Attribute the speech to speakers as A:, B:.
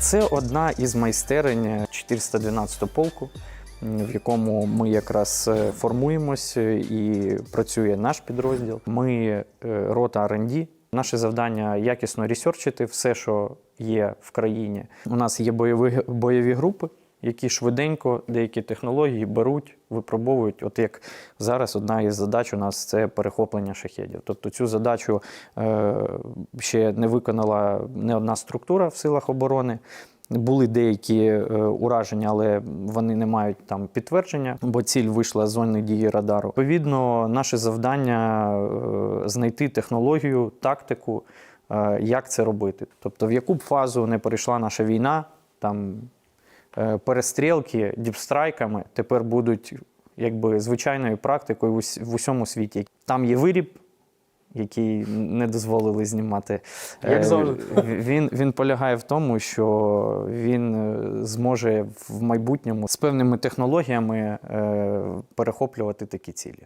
A: Це одна із майстерень 412 полку, в якому ми якраз е, формуємось е, і працює наш підрозділ. Ми е, рота R&D. Наше завдання якісно ресерчити все, що є в країні. У нас є бойові, бойові групи, які швиденько деякі технології беруть, випробовують. От як зараз одна із задач у нас це перехоплення шахедів. Тобто цю задачу е, ще не виконала не одна структура в силах оборони. Були деякі е, ураження, але вони не мають там підтвердження, бо ціль вийшла з зони дії радару. Відповідно, наше завдання е, знайти технологію, тактику, як це робити. Тобто, в яку б фазу не перейшла наша війна, там перестрілки діпстрайками тепер будуть якби звичайною практикою в ус- в усьому світі. Там є виріб, який не дозволили знімати.
B: Як
A: Е,
B: завжди.
A: Він, він полягає в тому, що він е, зможе в майбутньому з певними технологіями е, перехоплювати такі цілі.